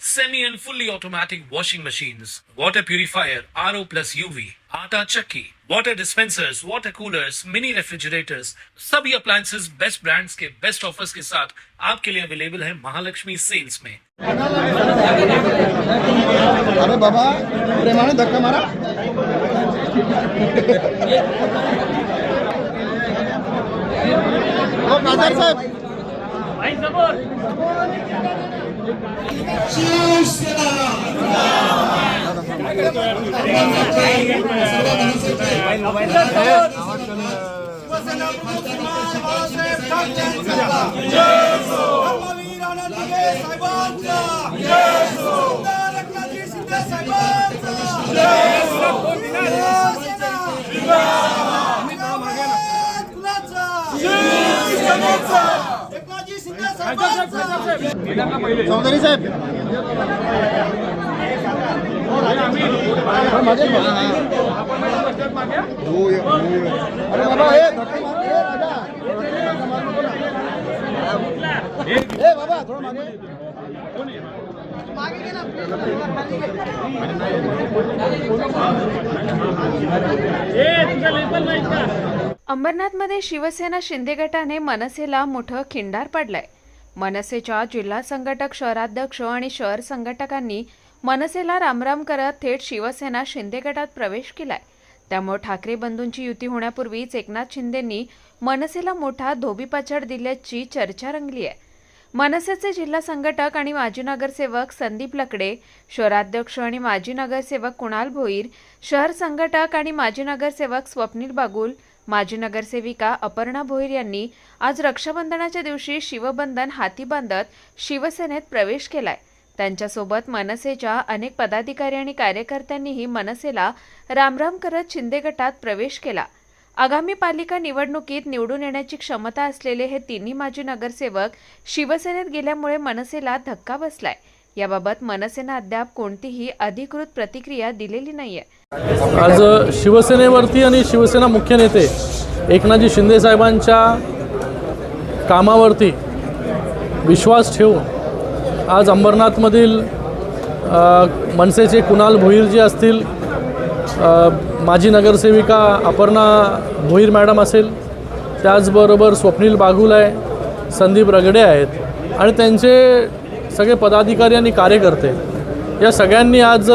semi and fully automatic washing machines, water purifier, RO plus UV, आटा चक्की, water dispensers, water coolers, mini refrigerators, सभी appliances best brands के best offers के साथ आपके लिए अवेलेबल है महालक्ष्मी सेल्स में अरे बाबा प्रेमाने धक्का मारा हो खासदार साहेब धर्मवीर अनाथिके साहेबांचा आमदार एकनाथजी शिंदे साहेबांचा कुणाचा एकनाथजी शिंदे साहेबांचा चौधरी साहेब. अरे बाबा हे बाबा थोडं मागे अंबरनाथमध्ये शिवसेना शिंदे गटाने मनसेला मोठं खिंडार पडलंय. मनसेच्या जिल्हा संघटक शहराध्यक्ष आणि शहर संघटकांनी मनसेला रामराम करत थेट शिवसेना शिंदे गटात प्रवेश केलाय. त्यामुळे ठाकरे बंधूंची युती होण्यापूर्वीच एकनाथ शिंदेंनी मनसेला मोठा धोबीपाछड दिल्याची चर्चा रंगली आहे. मनसेचे जिल्हा संघटक आणि माजी नगरसेवक संदीप लकडे शहराध्यक्ष आणि माजी नगरसेवक कुणाल भोईर शहर संघटक आणि माजी नगरसेवक स्वप्नील बागुल माजी नगरसेविका अपर्णा भोईर यांनी आज रक्षाबंधनाच्या दिवशी शिवबंधन हाती बांधत शिवसेनेत प्रवेश केलाय. त्यांच्यासोबत मनसेच्या अनेक पदाधिकारी आणि कार्यकर्त्यांनीही मनसेला रामराम करत शिंदे गटात प्रवेश केला. आगामी पालिका निवडणुकीत निवडून येण्याची क्षमता असलेले हे तिन्ही माजी नगरसेवक शिवसेनेत गेल्यामुळे मनसेला धक्का बसलाय. याबाबत मनसेनं अद्याप कोणतीही अधिकृत प्रतिक्रिया दिलेली नाहीये. आज शिवसेनेवरती आणि शिवसेना मुख्य नेते एकनाथजी शिंदे साहेबांच्या कामावरती विश्वास ठेवून आज अंबरनाथमधील मनसेचे कुणाल भोईर जे असतील माजी नगरसेविका अपर्णा भोईर मॅडम असेल त्याचबरोबर स्वप्नील बागुल आहे संदीप रगडे आहेत आणि त्यांचे सगळे पदाधिकारी आणि कार्यकर्ते. या सगळ्यांनी आज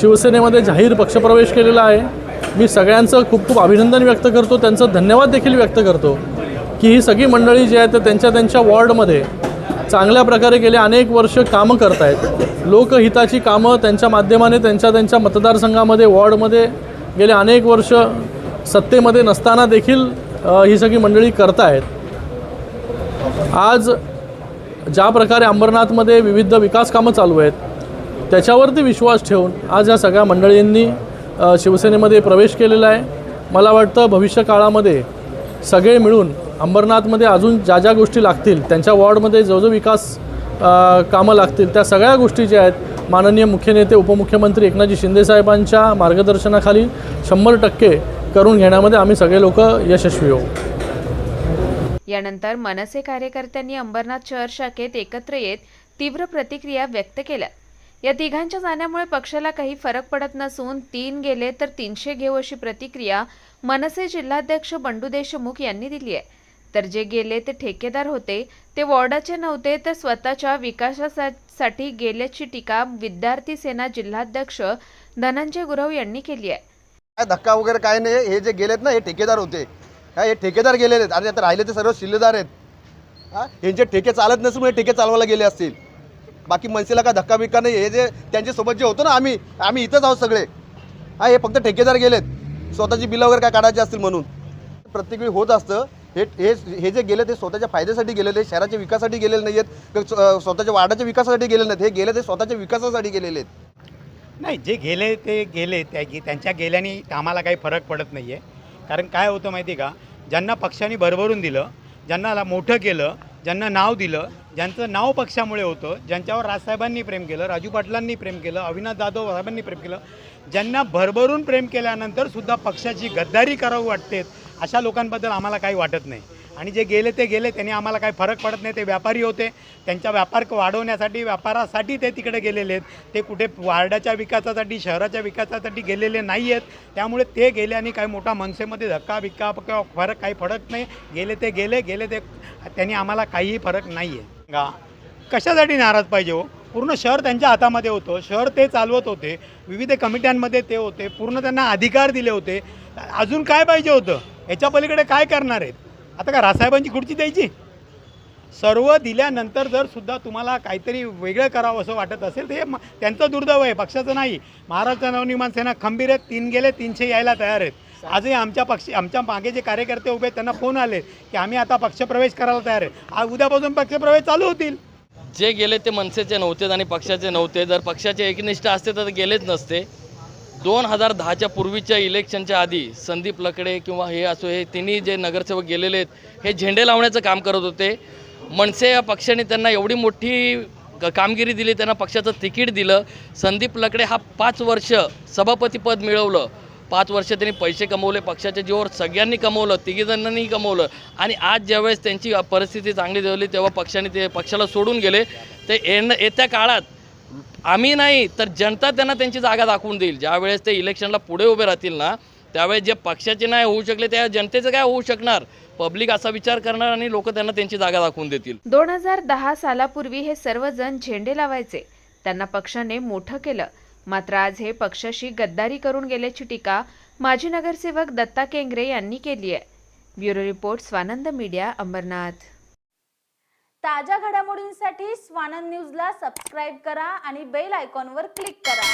शिवसेनेमध्ये जाहीर पक्षप्रवेश केलेला आहे. मी सगळ्यांचं खूप खूप अभिनंदन व्यक्त करतो. त्यांचं धन्यवाद देखील व्यक्त करतो की ही सगळी मंडळी जी आहेत ते त्यांच्या त्यांच्या वॉर्डमध्ये चांगल्या प्रकारे गेले अनेक वर्ष कामं करत आहेत लोकहिताची कामं त्यांच्या माध्यमाने त्यांच्या त्यांच्या मतदारसंघामध्ये वॉर्डमध्ये गेले अनेक वर्ष सत्तेमध्ये नसताना देखील ही सगळी मंडळी करतायत. आज ज्या प्रकारे अंबरनाथमध्ये विविध विकास कामं चालू आहेत त्याच्यावरती विश्वास ठेवून आज या सगळ्या मंडळींनी शिवसेनेमध्ये प्रवेश केलेला आहे. मला वाटतं भविष्य काळामध्ये सगळे मिळून अंबरनाथमध्ये अजून ज्या ज्या गोष्टी लागतील त्यांच्या वॉर्डमध्ये जो जो विकास कामं लागतील त्या सगळ्या गोष्टी ज्या आहेत माननीय मुख्य नेते उपमुख्यमंत्री एकनाथजी शिंदेसाहेबांच्या मार्गदर्शनाखाली शंभर टक्के करून घेण्यामध्ये आम्ही सगळे लोक यशस्वी होऊ. यानंतर मनसे कार्यकर्त्यांनी अंबरनाथ शहर शाखेत एकत्र येत तीव्र प्रतिक्रिया व्यक्त केल्या. या तिघांच्या जाण्यामुळे पक्षाला काही फरक पडत नसून तीन गेले तर तीनशे घेऊ अशी प्रतिक्रिया मनसे जिल्हाध्यक्ष बंडू देशमुख यांनी दिली आहे. तर जे गेले ते ठेकेदार होते ते वॉर्डाचे नव्हते तर स्वतःच्या विकासासाठी गेल्याची टीका विद्यार्थी सेना जिल्हाध्यक्ष धनंजय गुरव यांनी केली आहे. काय धक्का वगैरे काय नाही हे जे गेलेत ना हे ठेकेदार होते. काय हे ठेकेदार गेलेले आहेत. आणि आता राहिले ते सर्व शिल्लेदार आहेत. हा यांचे ठेके चालत नसून हे ठेके चालवायला गेले असतील. बाकी मनसेला काय धक्का बिक्का नाही हे जे त्यांच्यासोबत जे होतो ना आम्ही आम्ही इथंच आहोत सगळे. हा हे फक्त ठेकेदार गेलेत. स्वतःची बिलं वगैरे काय काढायची असतील म्हणून. प्रत्येक वेळी होत असतं. हे हे हे जे गेले ते स्वतःच्या फायद्यासाठी गेलेले आहेत शहराच्या विकासासाठी गेलेले नाही आहेत स्वतःच्या वाडाच्या विकासासाठी गेलेले नाहीत हे गेले ते स्वतःच्या विकासासाठी गेलेले आहेत. नाही जे गेले ते गेले त्या त्यांच्या गेल्याने आम्हाला काही फरक पडत नाही आहे कारण काय होतं माहिती आहे का? ज्यांना पक्षाने भरभरून दिलं ज्यांना ला- मोठं केलं ज्यांना नाव दिलं ज्यांचं नाव पक्षामुळे होतं ज्यांच्यावर राजसाहेबांनी प्रेम केलं राजू पाटलांनी प्रेम केलं अविनाश जाधव साहेबांनी प्रेम केलं ज्यांना भरभरून प्रेम केल्यानंतर सुद्धा पक्षाची गद्दारी करावी वाटते अशा लोकांबद्दल आम्हाला काही वाटत नाही. आणि जे गेले ते गेले त्यांनी आम्हाला काही फरक पडत नाही. ते व्यापारी होते. त्यांचा व्यापार वाढवण्यासाठी व्यापारासाठी ते तिकडे गेलेले आहेत. ते कुठे वार्डाच्या विकासासाठी शहराच्या विकासासाठी गेलेले नाही आहेत त्यामुळे ते गेल्याने काही मोठा मनसेमध्ये धक्का बिक्का किंवा फरक काही फरक नाही. गेले ते गेले गेले ते त्यांनी आम्हाला काहीही फरक नाही आहे गा कशासाठी नाराज पाहिजे हो? पूर्ण शहर त्यांच्या हातामध्ये होतं. शहर ते चालवत होते. विविध कमिट्यांमध्ये ते होते. पूर्ण त्यांना अधिकार दिले होते. अजून काय पाहिजे होतं? याच्या पलीकडे काय करणार आहेत? आता का रासाहेबांची खुर्ची द्यायची? सर्व दिल्यानंतर जर सुद्धा तुम्हाला काहीतरी वेगळं करावं असं वाटत असेल तर हे त्यांचं दुर्दैव आहे. पक्षाचं नाही. महाराष्ट्र नवनिर्माण सेना खंबीर आहेत. तीन गेले तीनशे यायला तयार आहेत. आजही आमच्या पक्ष आमच्या मागे जे कार्यकर्ते उभे आहेत त्यांना फोन आले की आम्ही आता पक्षप्रवेश करायला तयार आहे आज उद्यापासून पक्षप्रवेश चालू होतील. जे गेले ते मनसेचे नव्हते आणि पक्षाचे नव्हते. जर पक्षाचे एकनिष्ठ असते तर गेलेच नसते. दोन हजार दहाच्या पूर्वीच्या इलेक्शनच्या आधी संदीप लकडे किंवा हे असो हे तिन्ही जे नगरसेवक गेलेले आहेत हे झेंडे लावण्याचं काम करत होते. मनसे या पक्षाने त्यांना एवढी मोठी क- कामगिरी दिली त्यांना पक्षाचं तिकीट दिलं. संदीप लकडे हा पाच वर्ष सभापतीपद मिळवलं. पाच वर्ष त्यांनी पैसे कमवले पक्षाच्या जीवावर सगळ्यांनी कमवलं तिघीजणांनी कमवलं. आणि आज ज्यावेळेस त्यांची परिस्थिती चांगली झाली तेव्हा पक्षाने ते पक्षाला सोडून गेले. ते येणं येत्या काळात आम्ही नाही तर जनता त्यांना त्यांची जागा दाखवून देईल. ज्यावेळेस ते इलेक्शनला पुढे उभे राहतील ना त्यावेळेस जे पक्षाचे नाही होऊ शकले त्या जनतेचं काय होऊ शकणार? पब्लिक असा विचार करणार आणि लोक त्यांना त्यांची जागा दाखवून देतील. दोन हजार दहा सालापूर्वी हे सर्वजण झेंडे लावायचे. त्यांना पक्षाने मोठं केलं. मात्र आज हे पक्षाशी गद्दारी करून गेल्याची टीका माजी नगरसेवक दत्ता केंगरे यांनी केली आहे. Bureau report Swanand media Ambernath. ताज्या घडामोडींसाठी स्वानंद न्यूजला सबस्क्राईब करा आणि बेल आयकॉनवर क्लिक करा.